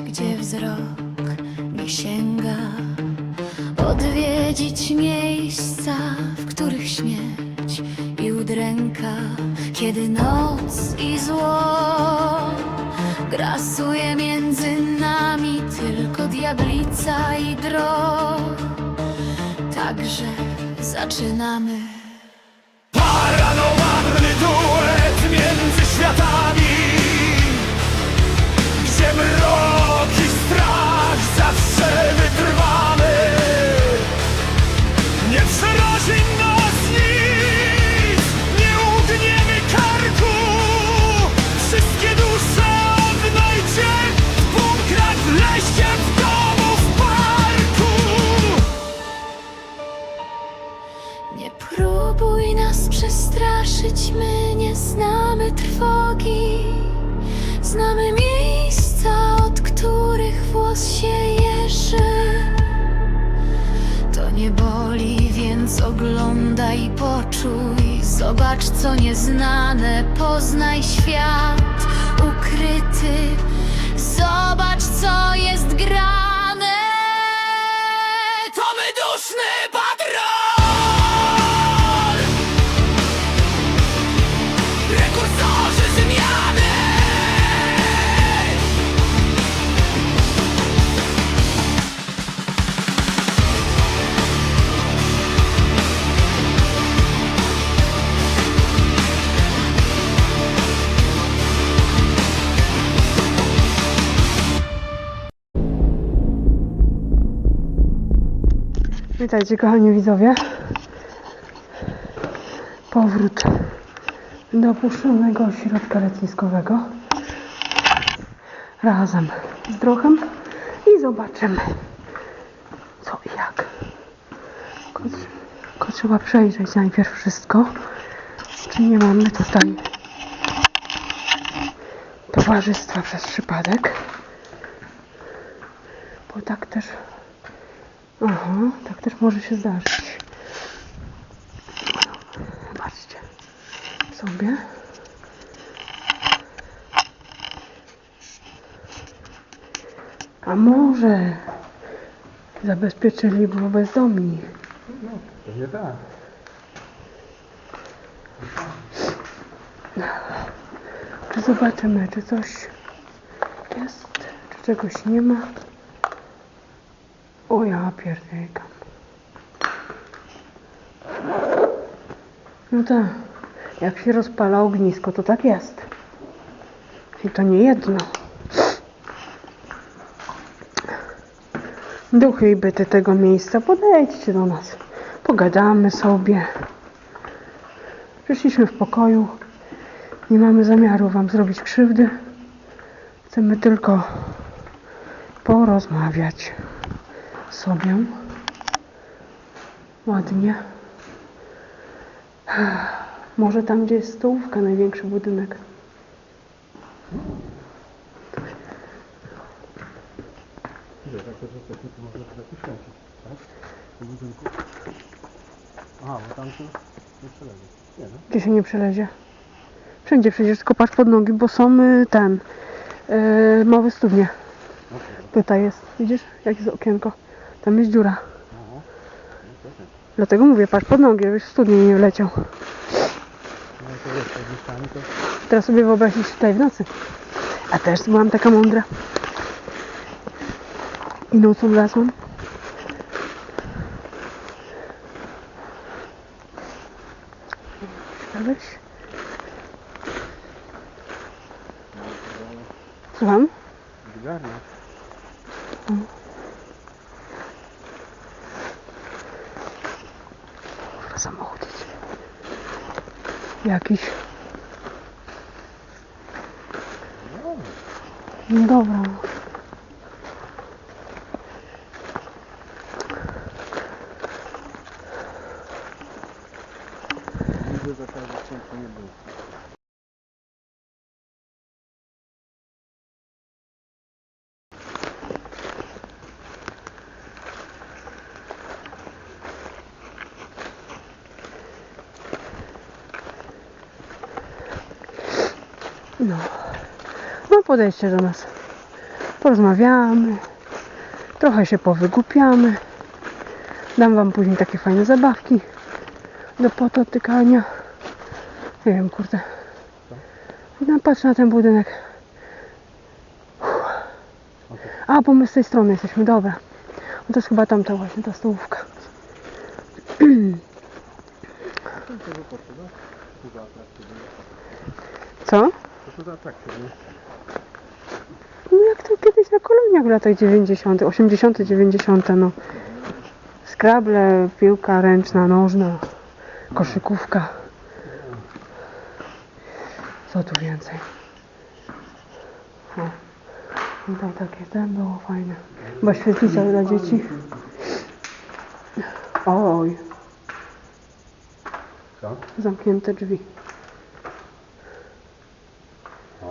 gdzie wzrok nie sięga, odwiedzić miejsca, w których śmierć i udręka, kiedy noc i zło grasuje między nami, tylko diablica i drog. Także zaczynamy. Oglądaj poczuj. Zobacz, co nieznane, poznaj świat ukryty. Zobacz, co jest grane. Witajcie kochani widzowie. Powrót do opuszczonego ośrodka letniskowego. Razem z Drochem i zobaczymy co i jak. Tylko, tylko trzeba przejrzeć najpierw wszystko. Czy nie mamy tutaj towarzystwa przez przypadek. Bo tak też Aha, tak też może się zdarzyć. Zobaczcie sobie. A może zabezpieczyli było bezdomni. Pewnie tak. Czy zobaczymy, czy coś jest, czy czegoś nie ma. O ja pierdykam. No tak, jak się rozpala ognisko, to tak jest. I to nie jedno. Duchy i byty tego miejsca, podejdźcie do nas. Pogadamy sobie. Przyszliśmy w pokoju. Nie mamy zamiaru Wam zrobić krzywdy. Chcemy tylko porozmawiać sobie ładnie. Może tam, gdzie jest stołówka, największy budynek. To to można tak? W budynku. Aha, bo tam się nie no. Gdzie się nie przelezie. Wszędzie przecież tylko patrz pod nogi, bo są y, ten yy, małe studnie. No. Tutaj jest, widzisz, jak jest okienko. Tam jest dziura. Dlatego mówię, patrz pod nogi, żebyś w studnię nie wleciał. Teraz sobie wyobrazić tutaj w nocy. A też byłam taka mądra. I nocą wlazłam. Słyszałeś? Słucham? Wygarnia. Jakiś. No dobra. Nigdy za każdy ciężko nie było. No. No podejdźcie do nas. porozmawiamy, trochę się powygłupiamy. Dam wam później takie fajne zabawki do pototykania. Nie wiem, kurde. No, patrzę na ten budynek. Uff. A, bo my z tej strony jesteśmy, dobra. No to jest chyba tamta właśnie, ta stołówka. Co? To co za atrakcja, nie? No jak to kiedyś na koloniach w latach 90., 80., 90., no. Skrable, piłka ręczna, nożna, koszykówka. Co tu więcej? O, tutaj takie ten było fajne. Chyba świetlica dla dzieci. Oj, Co? zamknięte drzwi.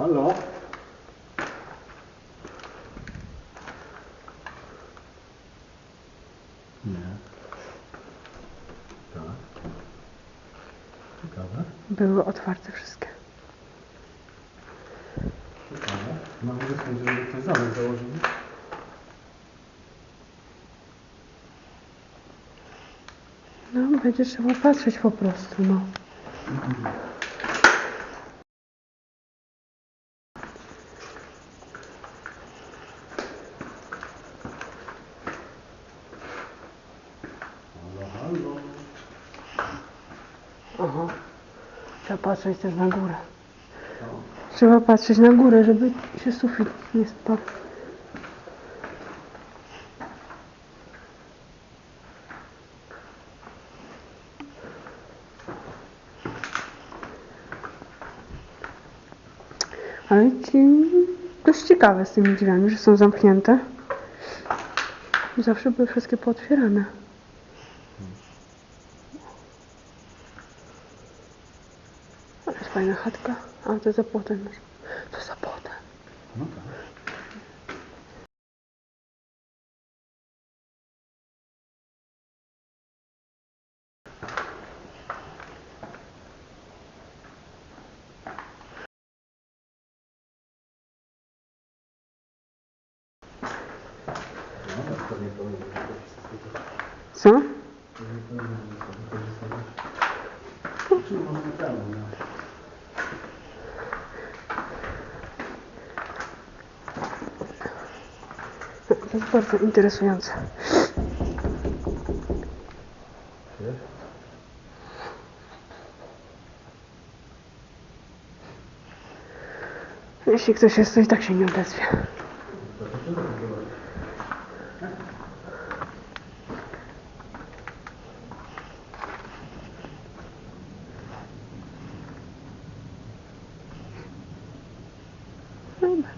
Halo? Nie. Tak. Ciekawe. Były otwarte wszystkie. Ciekawe. No ale sądzę, żeby ktoś zamek założył. No, będzie trzeba patrzeć po prostu, no. Aha. Trzeba patrzeć też na górę. Trzeba patrzeć na górę, żeby się sufit nie spadł. Ale ci ciekawe z tymi drzwiami, że są zamknięte. Zawsze były wszystkie pootwierane. Ale jest fajna chatka. A to za płotem. To za płotem. No tak. No tak, to nie powinno być takie wszystkie to- Co? to nie powinno być takie korzystanie. Czy może nie temu, no. To jest bardzo interesujące. Jeśli ktoś jest, to i tak się nie odezwie. Dobra.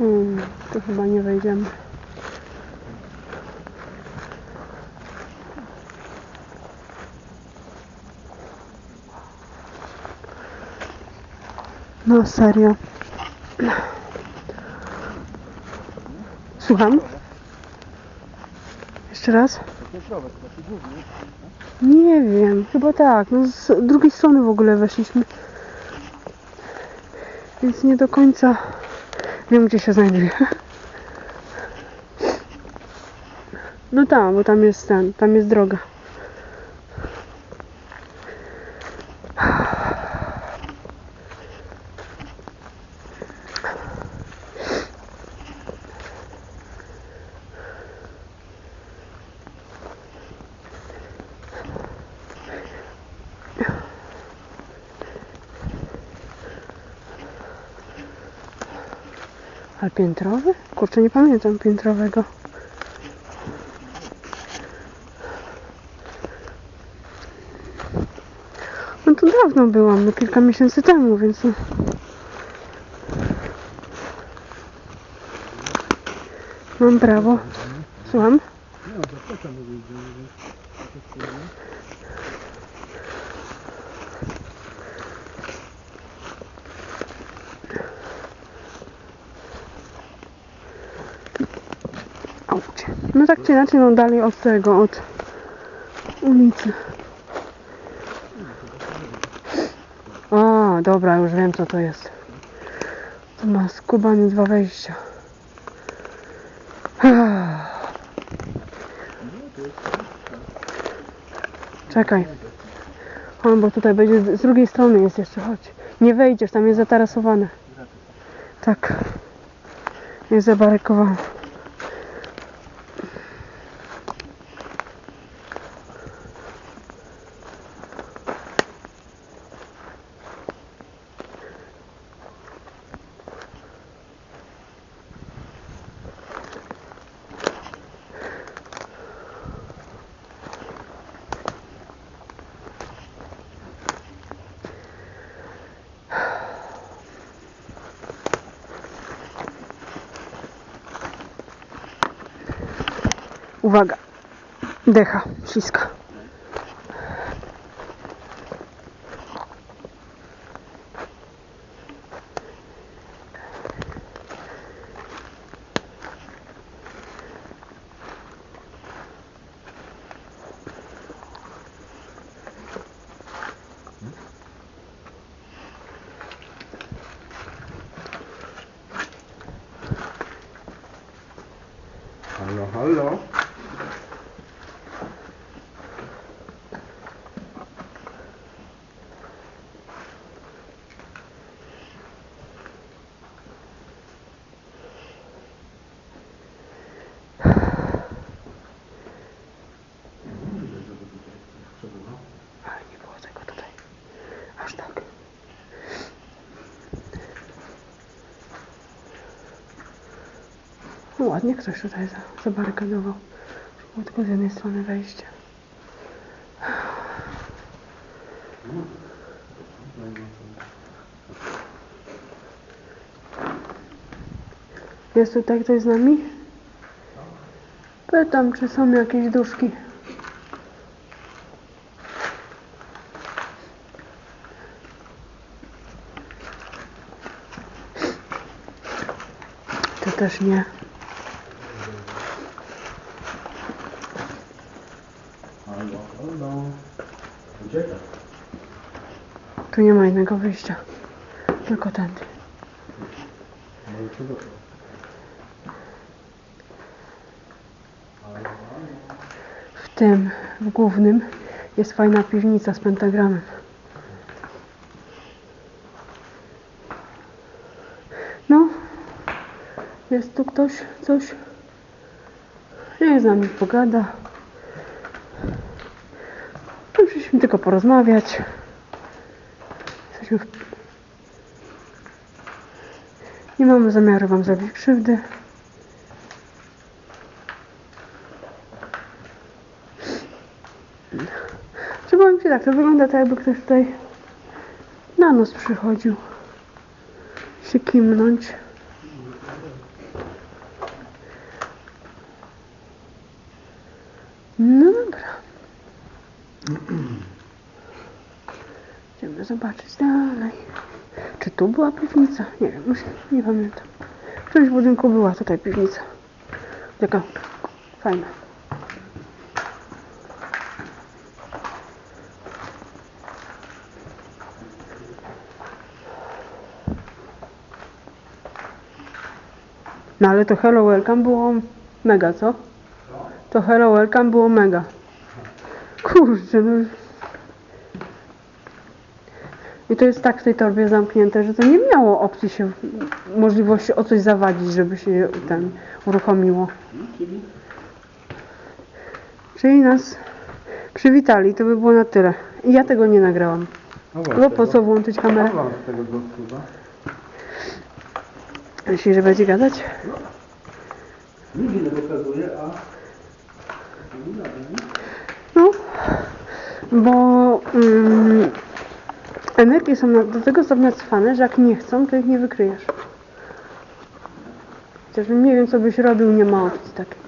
Hmm, tu chyba nie wejdziemy. No serio. Słucham? Jeszcze raz? Nie wiem, chyba tak. No z drugiej strony w ogóle weszliśmy. Więc nie do końca wiem gdzie się znajduje. No tam, bo tam jest ten, tam jest droga. Ale piętrowy? Kurczę, nie pamiętam piętrowego. No to dawno byłam, no kilka miesięcy temu, więc no. Mam prawo. Słucham? No idziemy, więc... to jest trudne. Aucie. No tak czy inaczej, no dalej od tego, od ulicy. A, dobra, już wiem co to jest. To ma skubanie dwa wejścia. Czekaj. Bo tutaj będzie z- z drugiej strony jest jeszcze, chodź. Nie wejdziesz, tam jest zatarasowane. Tak. Jest zabarykowane. Uwaga. Decha, śliska. Halo, halo. Ale nie było tego tutaj. Aż tak. No ładnie ktoś tutaj za- zabarykadował. Było tylko z jednej strony wejście. Jest tutaj ktoś z nami? Pytam, czy są jakieś duszki. To też nie. Ucieka. Tu nie ma innego wyjścia. Tylko. No i co do tego? W tym, w głównym, jest fajna piwnica z pentagramem. No, jest tu ktoś, coś. Niech z nami pogada. No, Przyszliśmy tylko porozmawiać. Jesteśmy w... Nie mamy zamiaru Wam zrobić krzywdy. Czy powiem tak, to wygląda tak jakby ktoś tutaj na nos przychodził się kimnąć. No dobra. Idziemy zobaczyć dalej. Czy tu była piwnica? Nie wiem, już nie pamiętam. W którymś budynku była tutaj piwnica. Taka fajna. No ale to Hello Welcome było mega, co? To Hello Welcome było mega. Kurczę, no. I to jest tak w tej torbie zamknięte, że to nie miało opcji się, możliwości o coś zawadzić, żeby się ten uruchomiło. Czyli nas przywitali, to by było na tyle. I ja tego nie nagrałam. No Bo po co włączyć kamerę? Myślisz, że będzie gadać? Nic nie pokazuje, a... No, bo mm, Energie są do tego stopnia cwane, że jak nie chcą, to ich nie wykryjesz. Chociaż nie wiem, co byś robił, nie ma opcji takiej.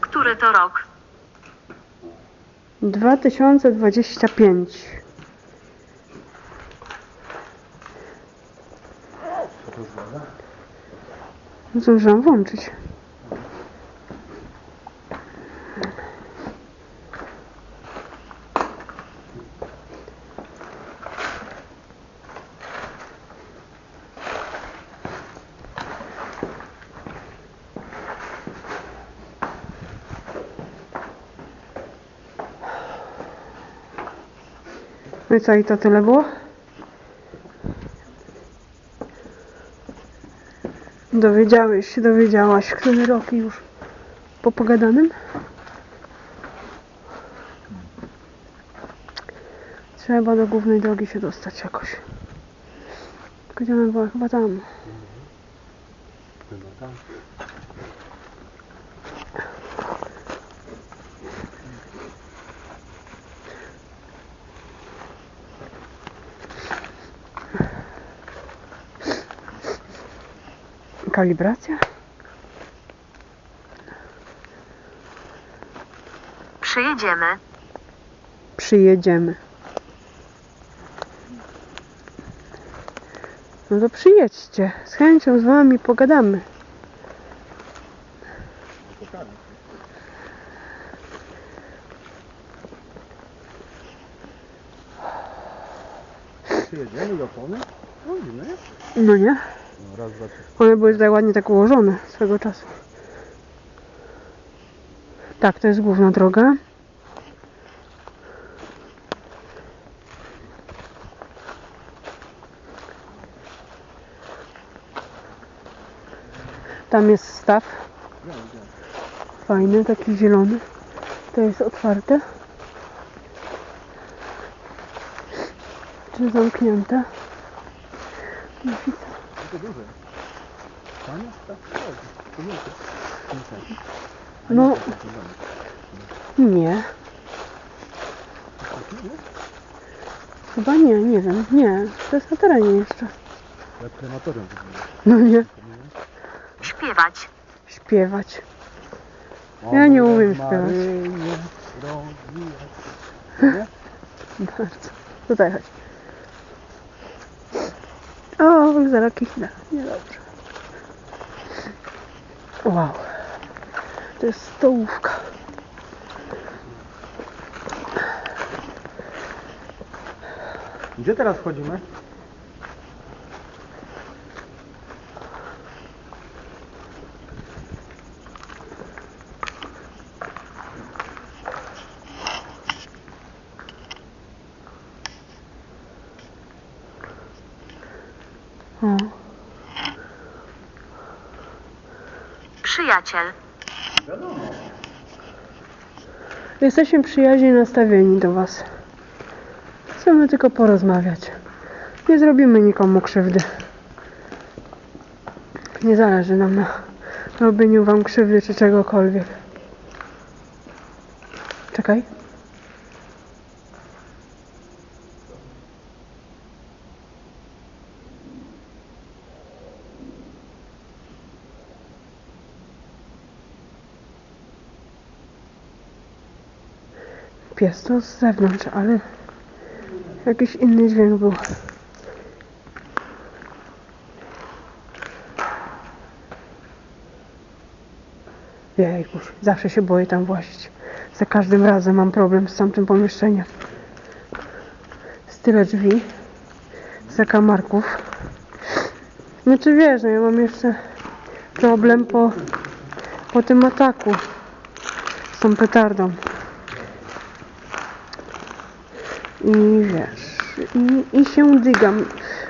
Który to rok? 2025. Co to zgadza? Zdążyłam włączyć. No i co, i to tyle było? Dowiedziałeś się, dowiedziałaś, który rok już po pogadanym? Trzeba do głównej drogi się dostać jakoś. Gdzie ona była? Chyba tam. Chyba tam. Kalibracja? Przyjedziemy. Przyjedziemy. No to przyjedźcie. Z chęcią z wami pogadamy. Przyjedziemy do Opony? No, nie? Raz, dwa, trzy. One były tutaj ładnie tak ułożone swego czasu. Tak, to jest główna droga. Tam jest staw. Fajny, taki zielony. To jest otwarte. Czy zamknięte? To duże. Panie? Tak, tak. To nie jest. Nie tak. No, jest domek. nie. Chyba nie, nie wiem. Nie, to jest na terenie jeszcze. Jak krematorium. No nie. Śpiewać. Śpiewać. Ja nie umiem śpiewać. Nie? Bardzo. Tutaj chodź. O, zaraz kichnę. Niedobrze. Wow. To jest stołówka. Gdzie teraz wchodzimy? Przyjaciel. Jesteśmy przyjaźnie nastawieni do Was. Chcemy tylko porozmawiać. Nie zrobimy nikomu krzywdy. Nie zależy nam na robieniu Wam krzywdy czy czegokolwiek. Czekaj. Pies to z zewnątrz, ale jakiś inny dźwięk był. Jejkuż, zawsze się boję tam włazić. Za każdym razem mam problem z tamtym pomieszczeniem. Z tyle drzwi, zakamarków. Znaczy wiesz, no ja mam jeszcze problem po, po tym ataku z tą petardą. I wiesz, i, i się dygam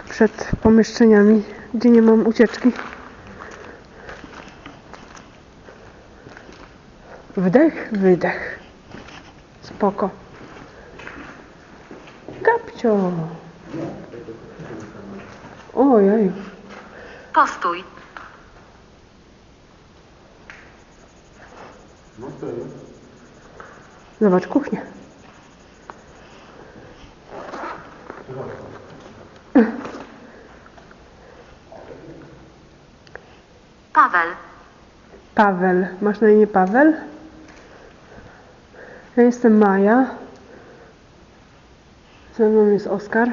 przed pomieszczeniami, gdzie nie mam ucieczki. Wdech, wydech. Spoko. Kapcio. Ojej. Postój. Zobacz kuchnię. Paweł. Paweł. Masz na imię Paweł? Ja jestem Maja. Ze mną jest Oskar.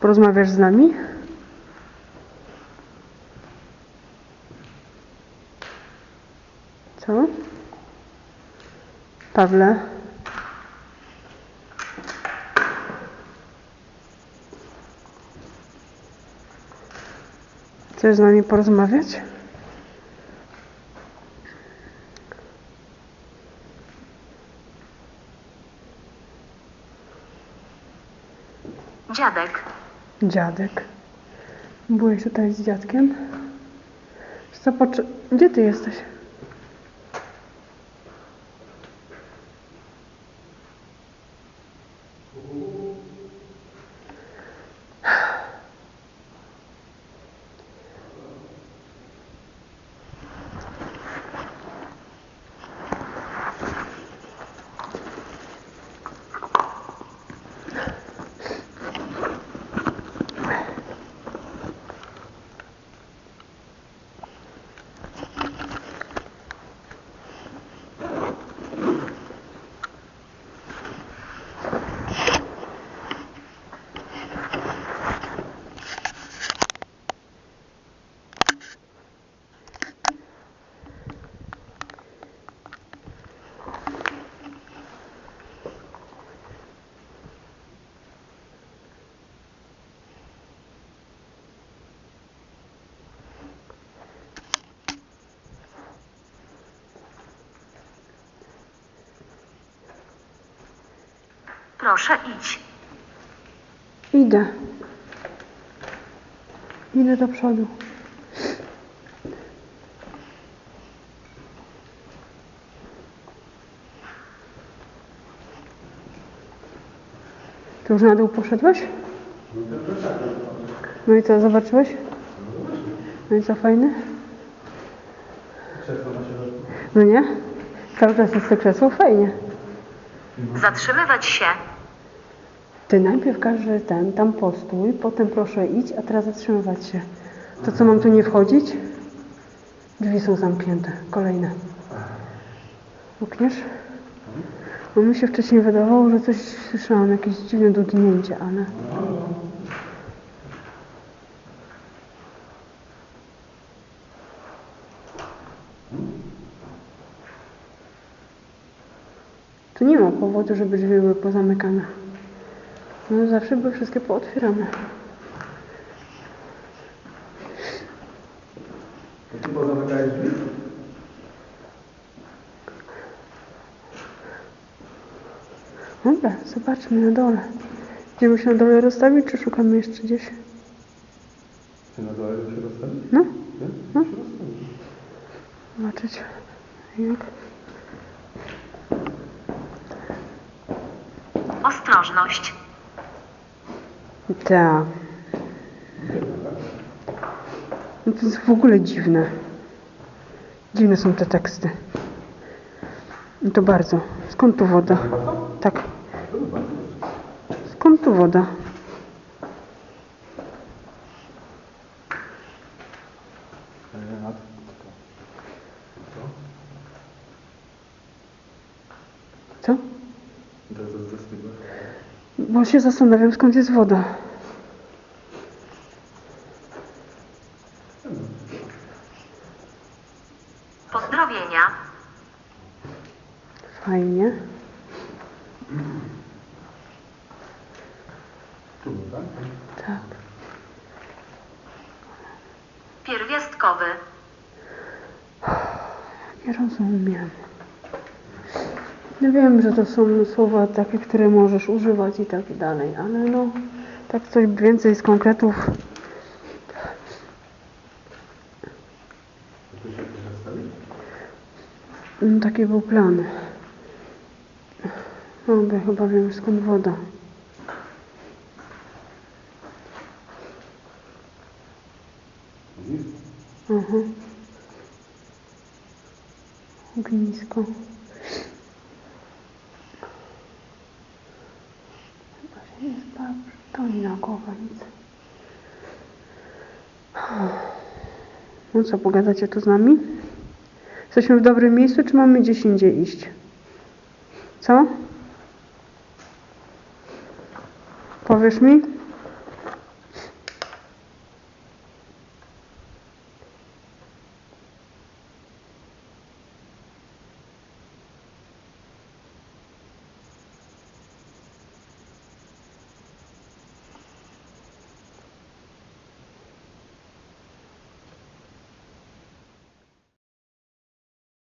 Porozmawiasz z nami? Co? Pawle? Chcesz z nami porozmawiać? Dziadek. Dziadek. Byłeś tutaj z dziadkiem? Co, pocz- Gdzie ty jesteś? Proszę idź. Idę. Idę do przodu. Ty już na dół poszedłeś? No i co, zobaczyłeś? No i co, fajny? No nie? Cały czas jest to krzesło, fajnie. Zatrzymywać się. Ty najpierw każdy ten, tam postój, potem proszę idź, a teraz zatrzymywać się. To co, mam tu nie wchodzić? Drzwi są zamknięte. Kolejne. Ukniesz? Bo mi się wcześniej wydawało, że coś słyszałam, jakieś dziwne dudnięcie, ale... Tu nie ma powodu, żeby drzwi były pozamykane. No zawsze były wszystkie pootwierane. To ty pozamykałeś drzwi? Dobra, zobaczmy na dole. Idziemy się na dole rozstawić, czy szukamy jeszcze gdzieś? Czy na dole się rozstawi? No, Nie? No. Zobaczyć. Jak? Ostrożność. Tak. No to jest w ogóle dziwne. Dziwne są te teksty. I to bardzo. Skąd tu woda? Tak. Skąd tu woda? Co? Bo się zastanawiam, skąd jest woda. Pozdrowienia. Fajnie. Tu, tak? Tak. Pierwiastkowy. Nie rozumiem. Ja wiem, że to są słowa takie, które możesz używać i tak dalej, ale no, tak coś więcej z konkretów. To się jakoś rozstawi? No, taki był plan. Ja chyba wiem skąd woda. Mhm. Ognisko. Chyba się nie nie na głowę nic. No co, pogadacie tu z nami? Jesteśmy w dobrym miejscu, czy mamy gdzieś indziej iść? Co? Powiesz mi?